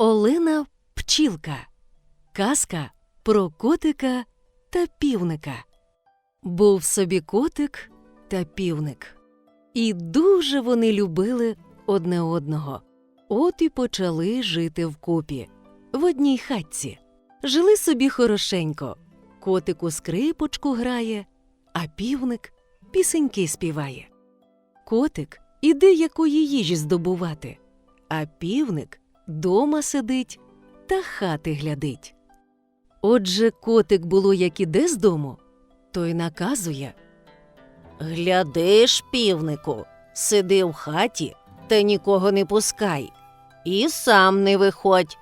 Олена Пчілка. Казка про котика та півника. Був собі котик та півник. І дуже вони любили одне одного. От і почали жити вкупі, в одній хатці. Жили собі хорошенько. Котик у скрипочку грає, а півник пісеньки співає. Котик іде якої їжі здобувати, а півник дома сидить та хати глядить. Отже, котик було як іде з дому, то й наказує Гляди ж, півнику, сиди в хаті та нікого не пускай, і сам не виходь,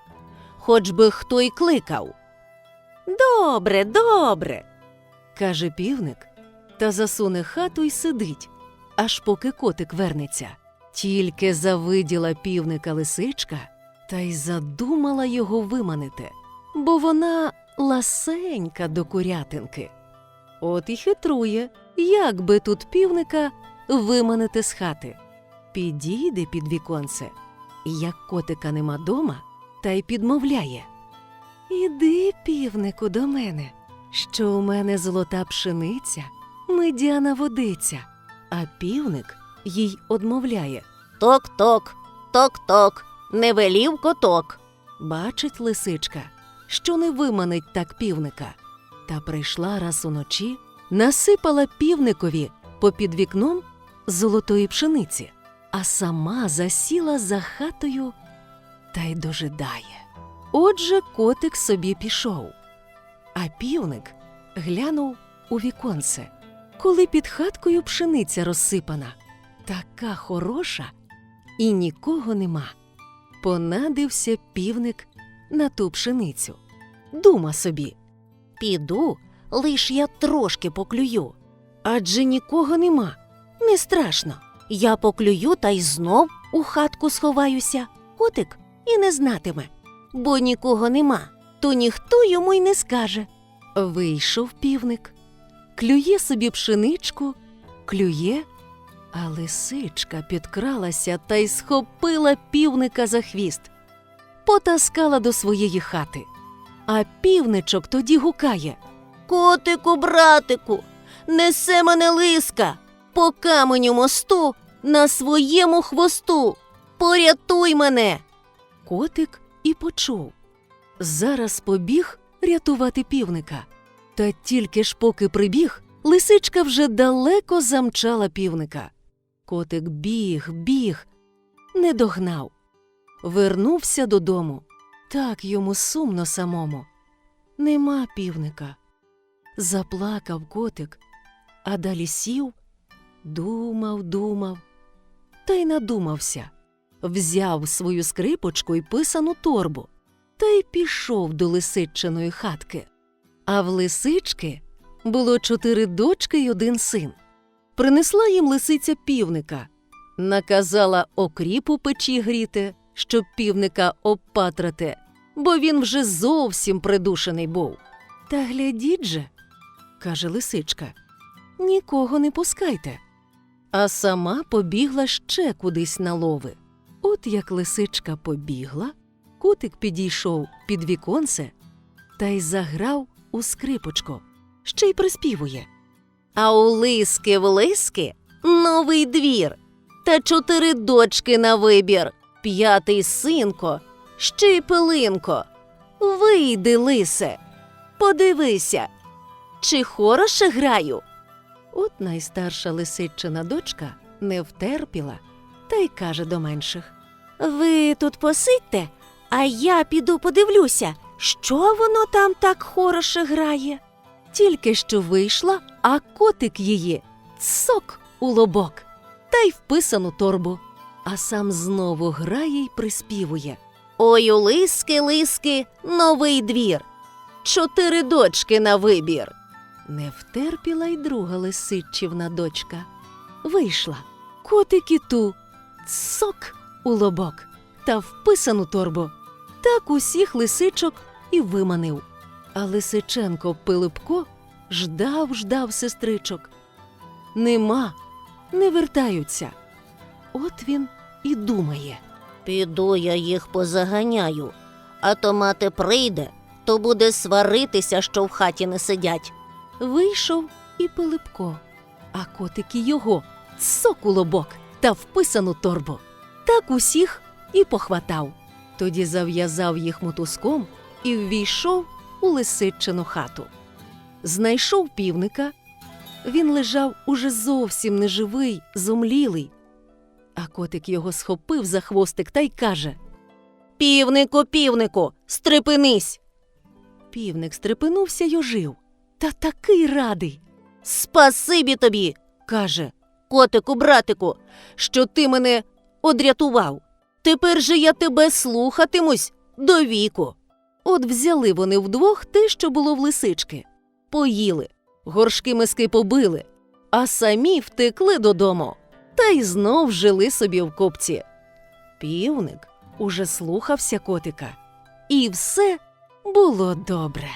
хоч би хто й кликав. Добре, добре. каже півник, та засуне хату й сидить, аж поки котик вернеться. Тільки завиділа півника лисичка та й задумала його виманити, бо вона ласенька до курятинки. От і хитрує, як би тут півника виманити з хати. Підійде під віконце, як котика нема дома, та й підмовляє. Іди, півнику, до мене, що у мене золота пшениця, медяна водиця, а півник їй одмовляє. Ток-ток, ток-ток, не велів коток. Бачить лисичка, що не виманить так півника. Та прийшла раз уночі, насипала півникові попід вікном золотої пшениці, а сама засіла за хатою та й дожидає. Отже, котик собі пішов. А півник глянув у віконце, коли під хаткою пшениця розсипана, така хороша, і нікого нема. Понадився півник на ту пшеницю. Дума собі, Піду, лиш я трошки поклюю. адже нікого нема. Не страшно. Я поклюю та й знов у хатку сховаюся. Котик і не знатиме, бо нікого нема, то ніхто йому й не скаже. Вийшов півник, клює собі пшеничку, клює, а лисичка підкралася та й схопила півника за хвіст, потаскала до своєї хати. А півничок тоді гукає. Котику, братику, несе мене лиска по каменю мосту на своєму хвосту. Порятуй мене. Котик і почув. Зараз побіг рятувати півника. Та тільки ж поки прибіг, лисичка вже далеко замчала півника. Котик біг, біг, не догнав. Вернувся додому. Так йому сумно самому. Нема півника. Заплакав котик, а далі сів, думав, думав, та й надумався взяв свою скрипочку й писану торбу та й пішов до лисичиної хатки. А в лисички було чотири дочки й один син. Принесла їм лисиця півника, наказала окріп у печі гріти, щоб півника обпатрати, бо він вже зовсім придушений був. Та глядіть же, каже лисичка, нікого не пускайте. А сама побігла ще кудись на лови. От як лисичка побігла, котик підійшов під віконце та й заграв у скрипочку, ще й приспівує. А у лиски в лиски новий двір. Та чотири дочки на вибір, п'ятий синко, ще й пилинко. Вийди, лисе, подивися, чи хороше граю. От найстарша лисичина дочка не втерпіла та й каже до менших. Ви тут посидьте, а я піду подивлюся, що воно там так хороше грає. Тільки що вийшла, а котик її цок у лобок та й вписану торбу. А сам знову грає й приспівує. Ой, у лиски, лиски, новий двір. Чотири дочки на вибір. Не втерпіла й друга лисичівна дочка. Вийшла, котик і ту, цок у лобок та вписану торбу. Так усіх лисичок і виманив. А Лисиченко Пилипко ждав, ждав сестричок. Нема, не вертаються. От він і думає. Піду я їх позаганяю, А то мати прийде, то буде сваритися, що в хаті не сидять. Вийшов і Пилипко, а котики його цок у лобок та вписану торбу. Так усіх і похватав. Тоді зав'язав їх мотузком і ввійшов у лисичину хату. Знайшов півника. Він лежав уже зовсім неживий, зомлілий. А котик його схопив за хвостик та й каже: Півнику, півнику, стрепенись. Півник стрепенувся й ожив. Та такий радий. Спасибі тобі, каже. котику, братику, що ти мене одрятував. Тепер же я тебе слухатимусь до віку. От взяли вони вдвох те, що було в лисички, поїли, горшки миски побили, а самі втекли додому та й знов жили собі в копці. Півник уже слухався котика, і все було добре.